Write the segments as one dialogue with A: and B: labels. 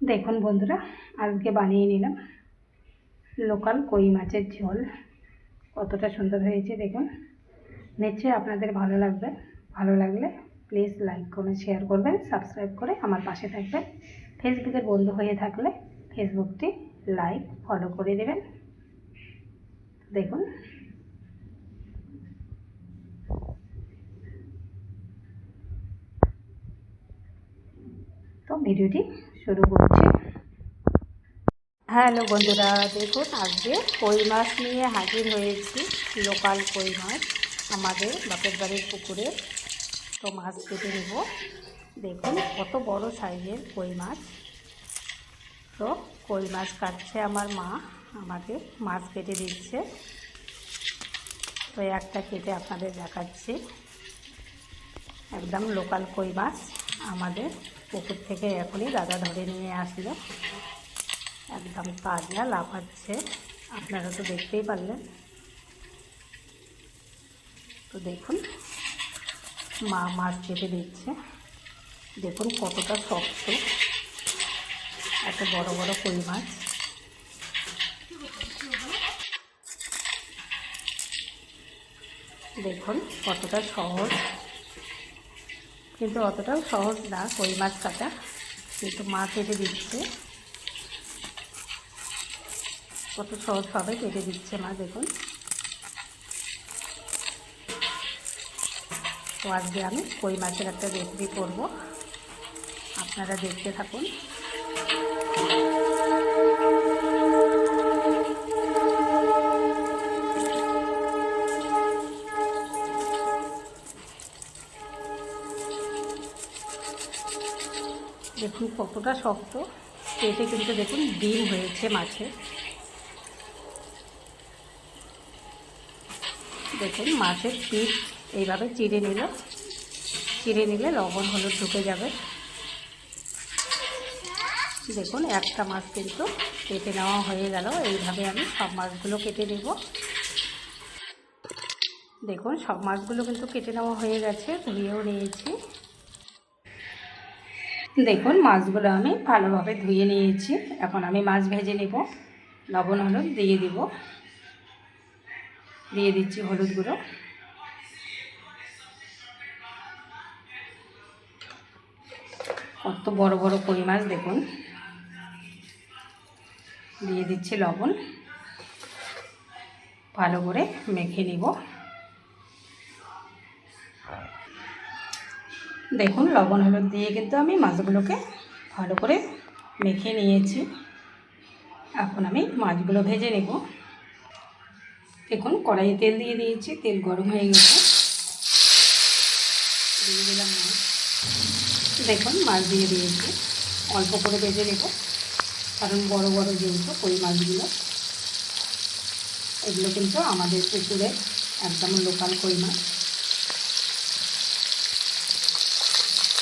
A: দেখুন বন্ধুরা, আজকে বানিয়ে নিলাম লোকাল কই মাছের ঝোল। কতটা সুন্দর হয়েছে দেখুন। নিশ্চয়ই আপনাদের ভালো লাগবে। ভালো লাগলে প্লিজ লাইক করে শেয়ার করবেন সাবস্ক্রাইব করে আমার পাশে থাকবেন। ফেসবুকের বন্ধু হয়ে থাকলে ফেসবুকটি লাইক ফলো করে দেবেন। দেখুন। তো ভিডিওটি শুরু করছি। হ্যালো বন্ধুরা, দেখুন আজকে কই মাছ নিয়ে হাজির হয়েছি, লোকাল কই মাছ, আমাদের বাপের বাড়ির পুকুরে। তো মাছ কেটে নেব। দেখুন কত বড় সাইজের কই মাছ। তো কই মাছ কাটছে আমার মা, আমাকে মাছ কেটে দিচ্ছে। তো একটা কেটে আপনাদের দেখাচ্ছি। একদম লোকাল কই মাছ। আমাদের পুকুর থেকে এখনই দাদা ধরে নিয়ে আসলো। একদম তাজা লাফাচ্ছে। আপনারা তো দেখতেই পারলেন। তো দেখুন, মা মাছ কেটে দিচ্ছে। দেখুন কতটা শক্ত। এত বড় বড় কই মাছ। দেখুন কতটা সহজ। কিন্তু অতটাও সহজ না, কই মাছ কাটা, কিন্তু মা কেটে দিচ্ছে। কত সহজভাবে কেটে দিচ্ছে মা, দেখুন। তো আজকে আমি কই মাছের একটা রেসিপি করব। আপনারা দেখতে থাকুন। দেখুন কতটা শক্ত। পেটে কিন্তু দেখুন ডিম হয়েছে মাছে। দেখুন মাছের পিঠ এইভাবে চিড়ে নিল। চিড়ে নিলে লবণ হলুদ ঢুকে যাবে। দেখুন একটা মাছ কিন্তু কেটে নেওয়া হয়ে গেল। এইভাবে আমি সব মাছগুলো কেটে নেব। দেখুন সব মাছগুলো কিন্তু কেটে নেওয়া হয়ে গেছে। ধুয়েও নিয়েছি। দেখুন, মাছগুলো আমি ভালোভাবে ধুয়ে নিয়েছি। এখন আমি মাছ ভেজে নেব। লবণ, হলুদ দিয়ে দিব। দিয়ে দিচ্ছি হলুদ গুঁড়ো। কত বড় বড় কই মাছ, দেখুন। দিয়ে দিচ্ছি লবণ। ভালো করে মেখে নিব। দেখুন, লবণ হলুদ দিয়ে কিন্তু আমি মাছগুলোকে ভালো করে মেখে নিয়েছি। এখন আমি মাছগুলো ভেজে নেব। দেখুন, কড়াইয়ে তেল দিয়ে দিয়েছি, তেল গরম হয়ে গেছে। দিয়ে দিলাম মাছ। দেখুন, মাছ দিয়ে দিয়েছি। অল্প করে ভেজে নেব, কারণ বড় বড় যেহেতু কই মাছগুলো, এগুলো কিন্তু আমাদের পুকুরে একদম লোকাল কই মাছ।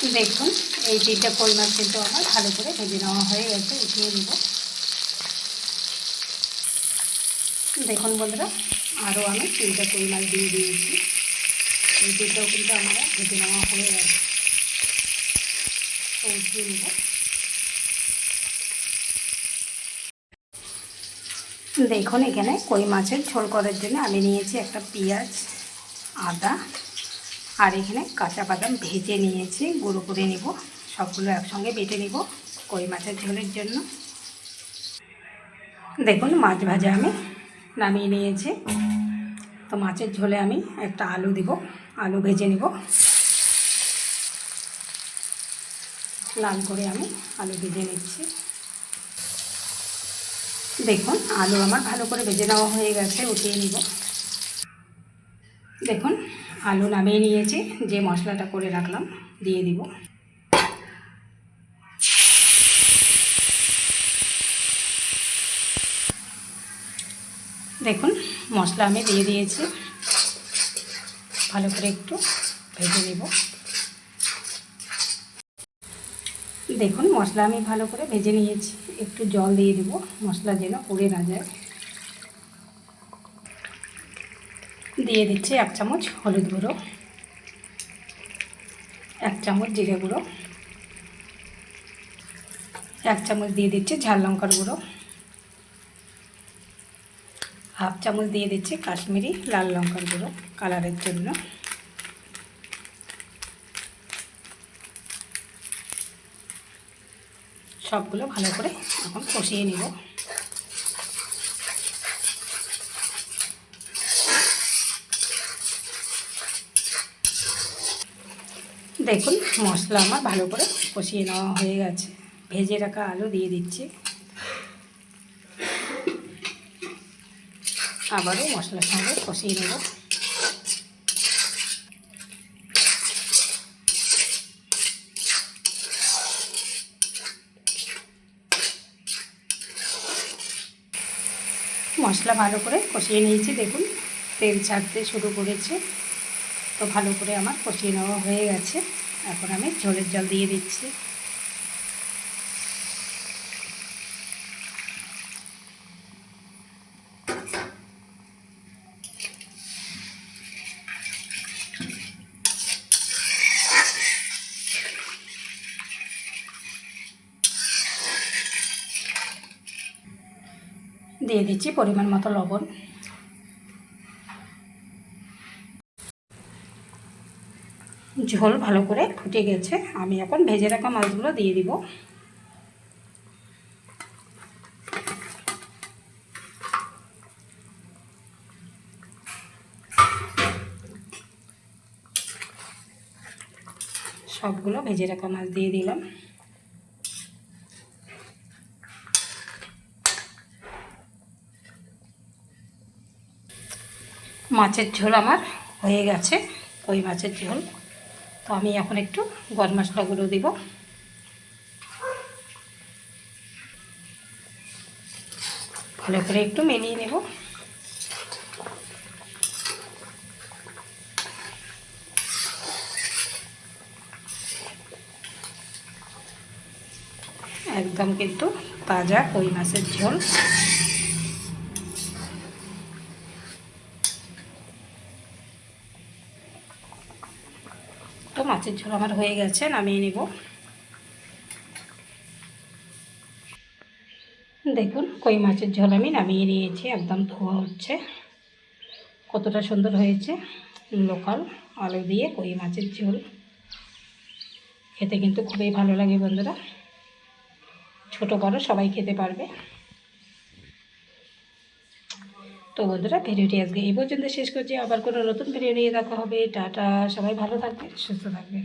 A: দেখুন, এই তিনটা কই মাছ কিন্তু আমার ভালো করে ভেজে নেওয়া হয়ে গেছে, উঠিয়ে নেব। দেখুন বন্ধুরা আরও আমি তিনটা কই মাছ দিয়ে দিয়েছি। এই তিনটাও কিন্তু আমার ভেজে নেওয়া হয়ে গেছে। উঠিয়ে নেব। দেখুন, এখানে কই মাছের ঝোল করার জন্য আমি নিয়েছি একটা পেঁয়াজ, আদা আর এখানে কাঁচা বাদাম ভেজে নিয়েছি, গুঁড়ো করে নেব। সবগুলো একসঙ্গে বেটে নেব কই মাছের ঝোলের জন্য। দেখুন, মাছ ভাজা আমি নামিয়ে নিয়েছি। তো মাছের ঝোলে আমি একটা আলু দিব, আলু ভেজে নেব। লাল করে আমি আলু ভেজে নিচ্ছি। দেখুন, আলু আমার ভালো করে ভেজে নেওয়া হয়ে গেছে, উঠিয়ে নিব। দেখুন আলু নামিয়ে নিয়েছি, যে মশলাটা করে রাখলাম, দিয়ে দিব। দেখুন, মশলা আমি দিয়ে দিয়েছি। ভালো করে একটু ভেজে নেব। দেখুন, মশলা আমি ভালো করে ভেজে নিয়েছি। একটু জল দিয়ে দেবো, মশলা যেন পুড়ে না যায়। দিয়ে দিচ্ছি এক চামচ হলুদ গুঁড়ো, এক চামচ জিরে গুঁড়ো, এক চামচ দিয়ে দিচ্ছি ঝাল লঙ্কার গুঁড়ো, হাফ চামচ দিয়ে দিচ্ছি কাশ্মীরি লাল লঙ্কার গুঁড়ো কালারের জন্য। সবগুলো ভালো করে এখন কষিয়ে নিব। দেখুন, মশলা আমার ভালো করে কষিয়ে নেওয়া হয়ে গেছে। ভেজে রাখা আলু দিয়ে দিচ্ছি। আবারও মশলার সঙ্গে কষিয়ে নেব। মশলা ভালো করে কষিয়ে নিয়েছি, দেখুন। তেল ছাড়তে শুরু করেছে। তো ভালো করে আমার কষিয়ে নেওয়া হয়ে গেছে। এখন আমি ঝোলের জল দিয়ে দিচ্ছি। দিয়ে দিচ্ছি পরিমাণ মতো লবণ। ঝোল ভালো করে ফুটে গেছে। আমি এখন ভেজে রাখা মাছগুলো দিয়ে দিব। সবগুলো ভেজে রাখা মাছ দিয়ে দিলাম। মাছের ঝোল আমার হয়ে গেছে। ওই মাছের ঝোল তো আমি এখন একটু গরম মশলাগুলো দিব। ভালো করে একটু মেলিয়ে নেব। একদম কিন্তু তাজা কই মাছের ঝোল তো মাছের ঝোল আমার হয়ে গেছে, নামিয়ে নেব। দেখুন, কই মাছের ঝোল আমি নামিয়ে নিয়েছি, একদম ধোয়া হচ্ছে। কতটা সুন্দর হয়েছে, লোকাল আলু দিয়ে কই মাছের ঝোল। খেতে কিন্তু খুবই ভালো লাগে বন্ধুরা। ছোট বড় সবাই খেতে পারবে। তো বন্ধুরা, ভিডিওটি আজকে এই পর্যন্ত শেষ করছি। আবার কোনো নতুন ভিডিও নিয়ে দেখা হবে। টাটা, সবাই ভালো থাকবে সুস্থ থাকবে